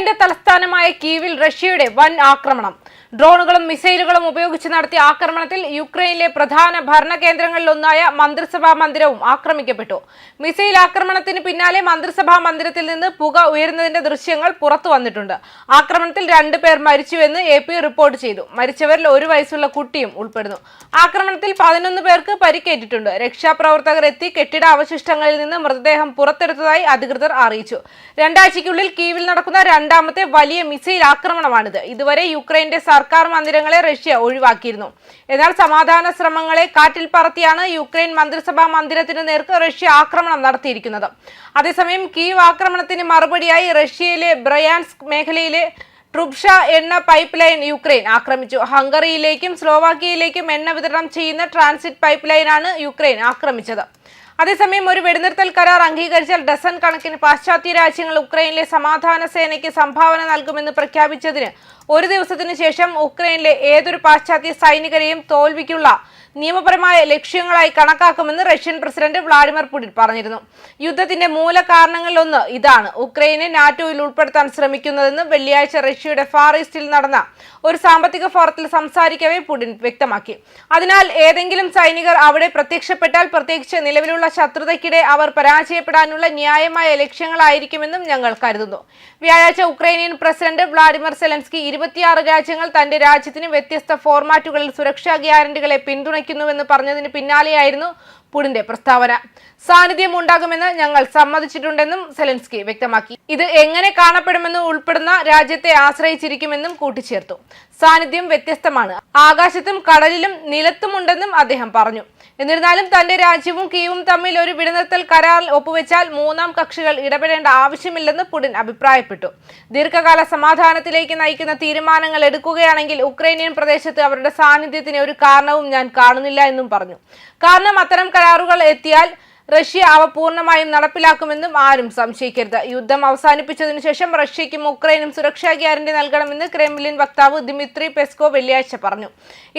യുക്രൈന്റെ തലസ്ഥാനമായ കീവിൽ റഷ്യയുടെ വൻ ആക്രമണം. ഡ്രോണുകളും മിസൈലുകളും ഉപയോഗിച്ച് നടത്തിയ ആക്രമണത്തിൽ യുക്രൈനിലെ പ്രധാന ഭരണ കേന്ദ്രങ്ങളിലൊന്നായ മന്ത്രിസഭാ മന്ദിരവും ആക്രമിക്കപ്പെട്ടു. മിസൈൽ ആക്രമണത്തിന് പിന്നാലെ മന്ത്രിസഭാ മന്ദിരത്തിൽ നിന്ന് പുക ഉയരുന്നതിന്റെ ദൃശ്യങ്ങൾ പുറത്തു വന്നിട്ടുണ്ട്. ആക്രമണത്തിൽ രണ്ടുപേർ മരിച്ചുവെന്ന് എ പി റിപ്പോർട്ട് ചെയ്തു. മരിച്ചവരിൽ ഒരു വയസ്സുള്ള കുട്ടിയും ഉൾപ്പെടുന്നു. ആക്രമണത്തിൽ പതിനൊന്ന് പേർക്ക് പരിക്കേറ്റിട്ടുണ്ട്. രക്ഷാപ്രവർത്തകർ എത്തി കെട്ടിട അവശിഷ്ടങ്ങളിൽ നിന്ന് മൃതദേഹം പുറത്തെടുത്തതായി അധികൃതർ അറിയിച്ചു. രണ്ടാഴ്ചയ്ക്കുള്ളിൽ കീവിൽ നടക്കുന്ന രണ്ടാമത്തെ വലിയ മിസൈൽ ആക്രമണമാണിത്. ഇതുവരെ യുക്രൈന്റെ സർക്കാർ മന്ദിരങ്ങളെ റഷ്യ ഒഴിവാക്കിയിരുന്നു. എന്നാൽ സമാധാന ശ്രമങ്ങളെ കാറ്റിൽ പറത്തിയാണ് യുക്രൈൻ മന്ത്രിസഭാ മന്ദിരത്തിന് നേർക്ക് റഷ്യ ആക്രമണം നടത്തിയിരിക്കുന്നത്. അതേസമയം കീവ് ആക്രമണത്തിന് മറുപടിയായി റഷ്യയിലെ ബ്രയാൻസ്ക് മേഖലയിലെ ട്രുബ്ഷ എണ്ണ പൈപ്പ് ലൈൻ യുക്രൈൻ ആക്രമിച്ചു. ഹംഗറിയിലേക്കും സ്ലോവാക്കിയയിലേക്കും എണ്ണ വിതരണം ചെയ്യുന്ന ട്രാൻസിറ്റ് പൈപ്പ് ലൈനാണ് യുക്രൈൻ ആക്രമിച്ചത്. അതേസമയം ഒരു വെടിനിർത്തൽ കരാർ അംഗീകരിച്ചാൽ ഡസൻ കണക്കിന് പാശ്ചാത്യ രാജ്യങ്ങൾ ഉക്രൈനിലെ സമാധാന സേനയ്ക്ക് സംഭാവന നൽകുമെന്ന് പ്രഖ്യാപിച്ചതിന് ഒരു ദിവസത്തിനു ശേഷം ഉക്രൈനിലെ ഏതൊരു പാശ്ചാത്യ സൈനികരെയും തോൽവിക്കുള്ള നിയമപരമായ ലക്ഷ്യങ്ങളായി കണക്കാക്കുമെന്ന് റഷ്യൻ പ്രസിഡന്റ് വ്ളാഡിമിർ പുടിൻ പറഞ്ഞിരുന്നു. യുദ്ധത്തിന്റെ മൂല കാരണങ്ങളിലൊന്ന് ഇതാണ്. ഉക്രൈനെ നാറ്റോയിൽ ഉൾപ്പെടുത്താൻ ശ്രമിക്കുന്നതെന്ന് വെള്ളിയാഴ്ച റഷ്യയുടെ ഫാർ ഈസ്റ്റിൽ നടന്ന ഒരു സാമ്പത്തിക ഫോറത്തിൽ സംസാരിക്കവേ പുടിൻ വ്യക്തമാക്കി. അതിനാൽ ഏതെങ്കിലും സൈനികർ അവിടെ പ്രത്യക്ഷപ്പെട്ടാൽ പ്രത്യേകിച്ച് നിലവിലുള്ള ശത്രുതയ്ക്കിടെ അവർ പരാജയപ്പെടാനുള്ള ന്യായമായ ലക്ഷ്യങ്ങളായിരിക്കുമെന്നും ഞങ്ങൾ കരുതുന്നു. വ്യാഴാഴ്ച ഉക്രൈനിയൻ പ്രസിഡന്റ് വ്ളാഡിമിർ സെലൻസ്കി ഇരുപത്തിയാറ് രാജ്യങ്ങൾ തന്റെ രാജ്യത്തിന് വ്യത്യസ്ത ഫോർമാറ്റുകളിൽ സുരക്ഷാ ഗ്യാരണ്ടികളെ പിന്തുണയ്ക്കുന്നുവെന്ന് പറഞ്ഞതിന് പിന്നാലെയായിരുന്നു പുടിന്റെ പ്രസ്താവന. സാന്നിധ്യം ഉണ്ടാകുമെന്ന് ഞങ്ങൾ സമ്മതിച്ചിട്ടുണ്ടെന്നും സെലൻസ്കി വ്യക്തമാക്കി. ഇത് എങ്ങനെ കാണപ്പെടുമെന്ന് ഉൾപ്പെടുന്ന രാജ്യത്തെ ആശ്രയിച്ചിരിക്കുമെന്നും കൂട്ടിച്ചേർത്തു. സാന്നിധ്യം വ്യത്യസ്തമാണ്. ആകാശത്തും കടലിലും നിലത്തുമുണ്ടെന്നും അദ്ദേഹം പറഞ്ഞു. എന്നിരുന്നാലും തന്റെ രാജ്യവും കീവും തമ്മിൽ ഒരു വിടനിർത്തൽ കരാർ ഒപ്പുവെച്ചാൽ മൂന്നാം കക്ഷികൾ ഇടപെടേണ്ട ആവശ്യമില്ലെന്ന് പുടിൻ അഭിപ്രായപ്പെട്ടു. ദീർഘകാല സമാധാനത്തിലേക്ക് നയിക്കുന്ന തീരുമാനങ്ങൾ എടുക്കുകയാണെങ്കിൽ ഉക്രൈനിയൻ പ്രദേശത്ത് അവരുടെ സാന്നിധ്യത്തിന് ഒരു കാരണവും ഞാൻ കാണുന്നില്ല എന്നും പറഞ്ഞു. കാരണം അത്തരം കരാറുകൾ എത്തിയാൽ റഷ്യ അവ പൂർണമായും നടപ്പിലാക്കുമെന്നും ആരും സംശയിക്കരുത്. യുദ്ധം അവസാനിപ്പിച്ചതിനു ശേഷം റഷ്യയ്ക്കും ഉക്രൈനും സുരക്ഷാ ഗ്യാരണ്ടി നൽകണമെന്ന് ക്രെംലിൻ വക്താവ് ദിമിത്രി പെസ്കോ വെള്ളിയാഴ്ച പറഞ്ഞു.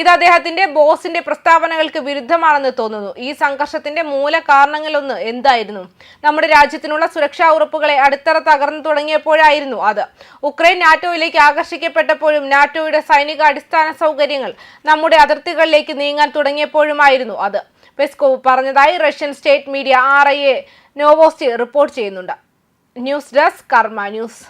ഇത് അദ്ദേഹത്തിന്റെ ബോസിന്റെ പ്രസ്താവനകൾക്ക് വിരുദ്ധമാണെന്ന് തോന്നുന്നു. ഈ സംഘർഷത്തിന്റെ മൂല കാരണങ്ങളൊന്ന് എന്തായിരുന്നു? നമ്മുടെ രാജ്യത്തിനുള്ള സുരക്ഷാ ഉറപ്പുകളെ അടിത്തറ തകർന്നു തുടങ്ങിയപ്പോഴായിരുന്നു അത്. ഉക്രൈൻ നാറ്റോയിലേക്ക് ആകർഷിക്കപ്പെട്ടപ്പോഴും നാറ്റോയുടെ സൈനിക അടിസ്ഥാന സൗകര്യങ്ങൾ നമ്മുടെ അതിർത്തികളിലേക്ക് നീങ്ങാൻ തുടങ്ങിയപ്പോഴുമായിരുന്നു അത്. പെസ്കോവ് പറഞ്ഞതായി Russian state media R I A Novosti report ചെയ്യുന്നുണ്ട്. News desk Karma news.